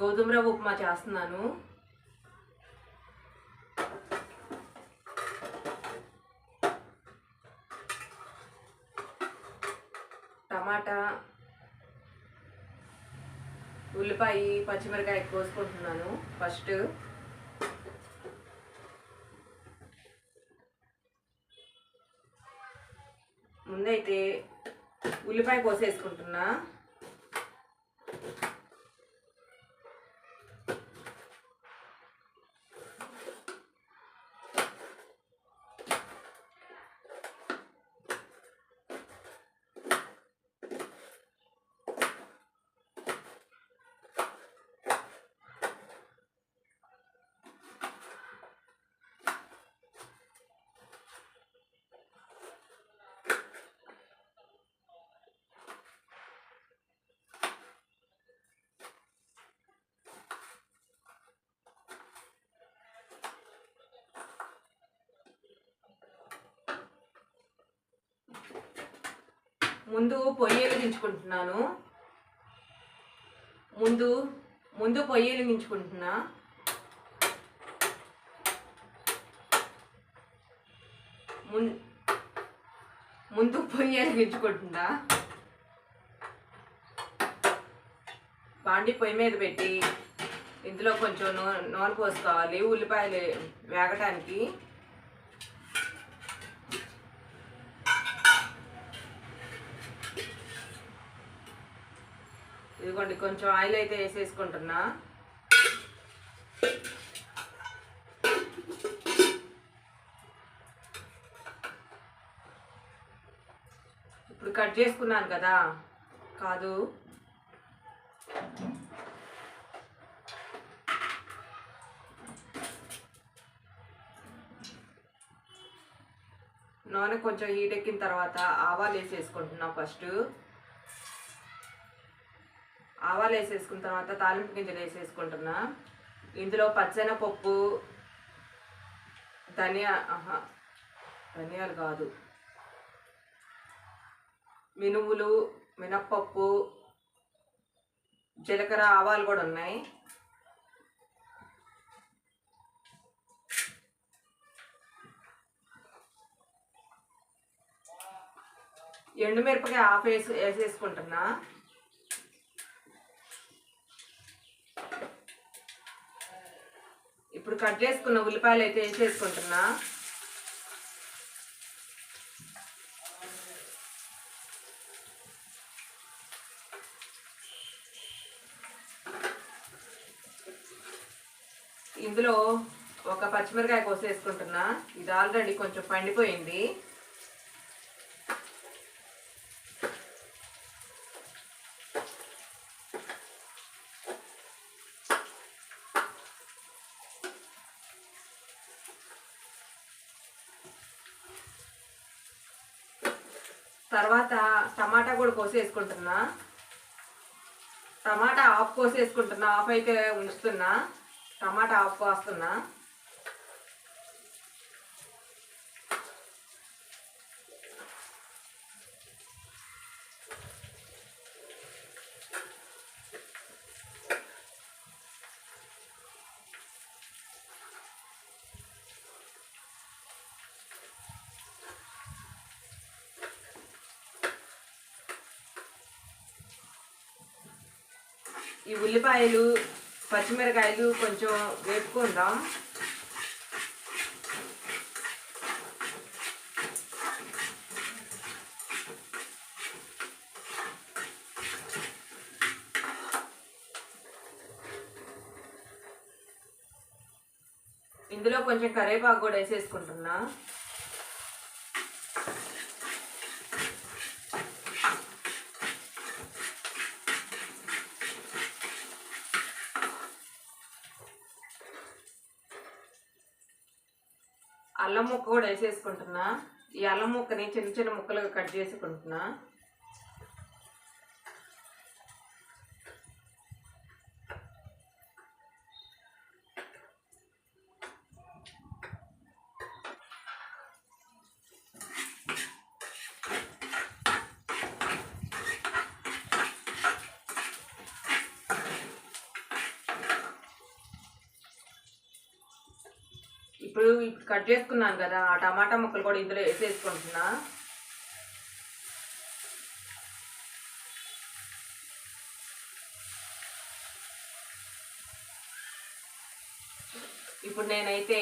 గోధుమ రవ్వ ఉప్మా చేస్తున్నాను. టమాటా ఉల్లిపాయ పచ్చిమిరకాయ కోసుకుంటున్నాను ఫస్ట్. ముందైతే ఉల్లిపాయ కోసేసుకుంటున్నా. ముందు పొయ్యి వెలిగించుకుంటున్నాను. ముందు ముందు పొయ్యి వెలిగించుకుంటున్నా. ముందు పొయ్యి వెలిగించుకుంటున్నా. బాండి పొయ్యి మీద పెట్టి ఇందులో కొంచెం నూనె నూనె పోసుకోవాలి. ఉల్లిపాయలు వేగటానికి. ఇదిగోండి కొంచెం ఆయిల్ అయితే వేసేసుకుంటున్నా. ఇప్పుడు కట్ చేసుకున్నాను కదా కాదు. నూనె కొంచెం హీట్ ఎక్కిన తర్వాత ఆవాలు వేసేసుకుంటున్నా ఫస్ట్. ఆవాలు వేసేసుకున్న తర్వాత తాలింపు గింజలు వేసేసుకుంటున్నా. ఇందులో పచ్చనపప్పు ధనియా ధనియాలు కాదు. మినుములు మినప్పప్పు జీలకర్ర ఆవాలు కూడా ఉన్నాయి. ఎండుమిరపకాయ ఆఫ్ వేసి వేసేసుకుంటున్నా. ఇప్పుడు కట్ చేసుకున్న ఉల్లిపాయలు అయితే వేసేసుకుంటున్నా ఇందులో ఒక పచ్చిమిరకాయ కోసేసుకుంటున్నా. ఇది ఆల్రెడీ కొంచెం పండిపోయింది. తర్వాత టమాటా కూడా కోసేసుకుంటున్నా. టమాటా ఆఫ్ కోసేసుకుంటున్నా ఆఫ్ అయితే ఉంచుతున్నా. టమాటా ఆఫ్ కోస్తున్నా. ఈ ఉల్లిపాయలు పచ్చిమిరకాయలు కొంచెం వేపుకుందాం. ఇందులో కొంచెం కరివేపాకు కూడా వేసేసుకుంటున్నా. అల్లం ముక్క కూడా వేసేసుకుంటున్నా. ఈ అల్లం ముక్కని చిన్న చిన్న ముక్కలుగా కట్ చేసుకుంటున్నా. ఇప్పుడు ఇప్పుడు కట్ చేసుకున్నాను కదా ఆ టమాటా ముక్కలు కూడా ఇందులో వేసేసుకుంటున్నా. ఇప్పుడు నేనైతే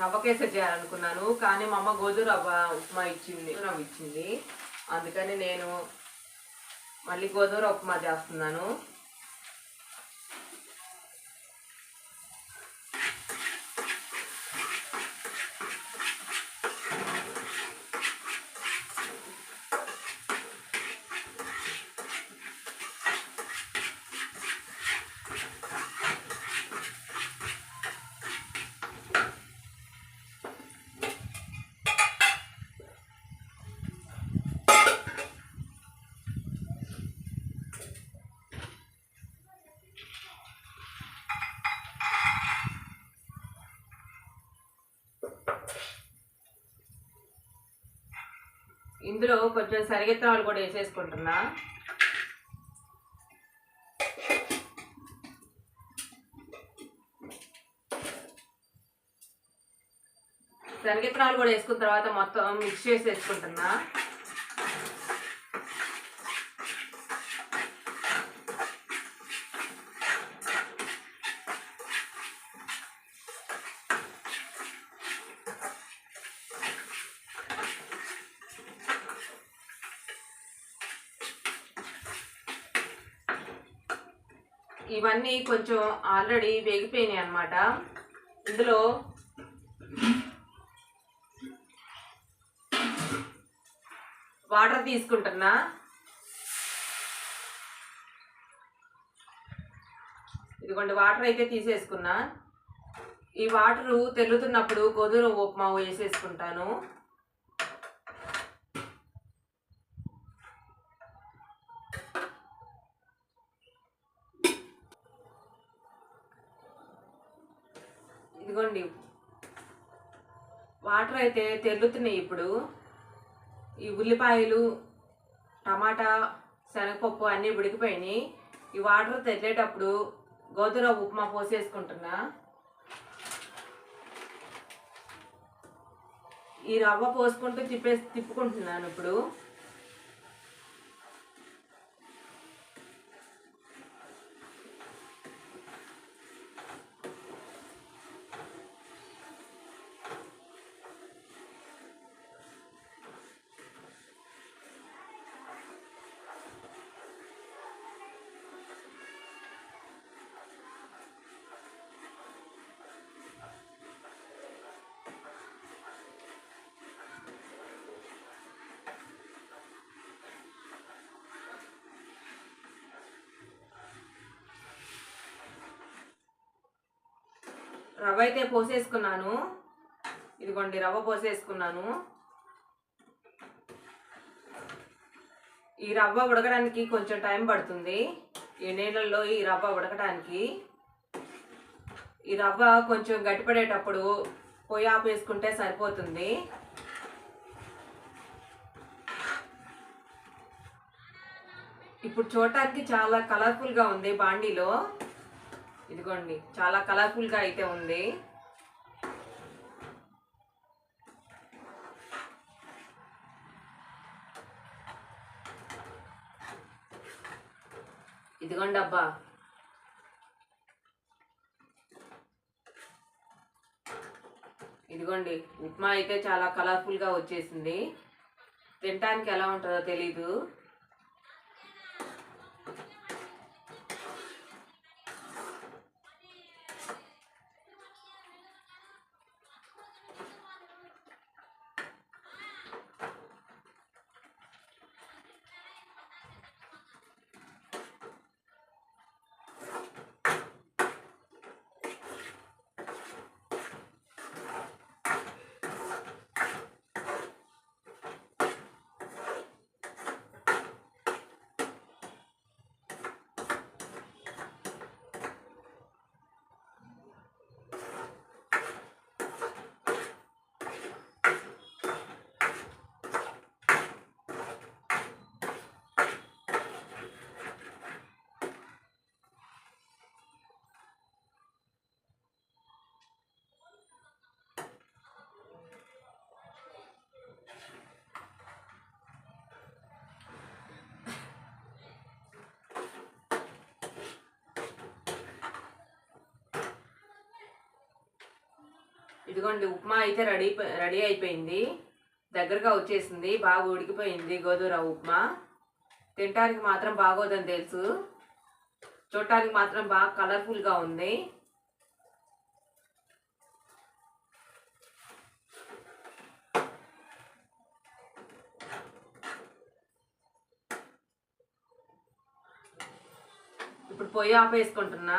రవ్వ కేసరి చేయాలనుకున్నాను కానీ మా అమ్మ గోధుమ రవ్వ ఉప్మా ఇచ్చింది రవ్వ ఇచ్చింది. అందుకని నేను మళ్ళీ గోధుమ ఉప్మా చేస్తున్నాను. ఇందులో కొంచెం సరిగెత్తనాలు కూడా వేసేసుకుంటున్నా. శనగిత్తనాలు కూడా వేసుకున్న తర్వాత మొత్తం మిక్స్ చేసి వేసుకుంటున్నా ఇవన్నీ కొంచెం ఆల్రెడీ వేగిపోయినాయి అనమాట ఇందులో వాటర్ తీసుకుంటున్నా. ఇదిగోండి వాటర్ అయితే తీసేసుకున్నా. ఈ వాటరు తెల్లుతున్నప్పుడు గోధుమ ఉప్మా వేసేసుకుంటాను. ఇదిగోండి. వాటర్ అయితే తెల్లుతున్నాయి ఇప్పుడు. ఈ ఉల్లిపాయలు టమాటా శనగపప్పు అన్నీ ఉడికిపోయినాయి. ఈ వాటర్ తెల్లేటప్పుడు గోధుమ ఉప్మా పోసేసుకుంటున్నా. ఈ రవ్వ పోసుకుంటూ తిప్పే తిప్పుకుంటున్నాను ఇప్పుడు. రవ్వ అయితే పోసేసుకున్నాను. ఇదిగోండి రవ్వ పోసేసుకున్నాను. ఈ రవ్వ ఉడకడానికి కొంచెం టైం పడుతుంది. ఈ నీళ్ళల్లో ఈ రవ్వ ఉడకడానికి ఈ రవ్వ కొంచెం గట్టిపడేటప్పుడు పొయ్యి ఆపేసుకుంటే సరిపోతుంది. ఇప్పుడు చూడటానికి చాలా కలర్ఫుల్గా ఉంది బాండీలో. ఇదిగోండి చాలా కలర్ఫుల్గా అయితే ఉంది. ఇదిగోండి అబ్బా. ఇదిగోండి ఉప్మా అయితే చాలా కలర్ఫుల్గా వచ్చేసింది. తినటానికి ఎలా ఉంటుందో తెలీదు. ఇదిగోండి ఉప్మా అయితే రెడీ రెడీ అయిపోయింది. దగ్గరగా వచ్చేసింది బాగా ఉడికిపోయింది గోధుమ ఉప్మా. తినడానికి మాత్రం బాగోదని తెలుసు. చూడటానికి మాత్రం బాగా కలర్ఫుల్గా ఉంది. ఇప్పుడు పొయ్యి ఆపేసుకుంటున్నా.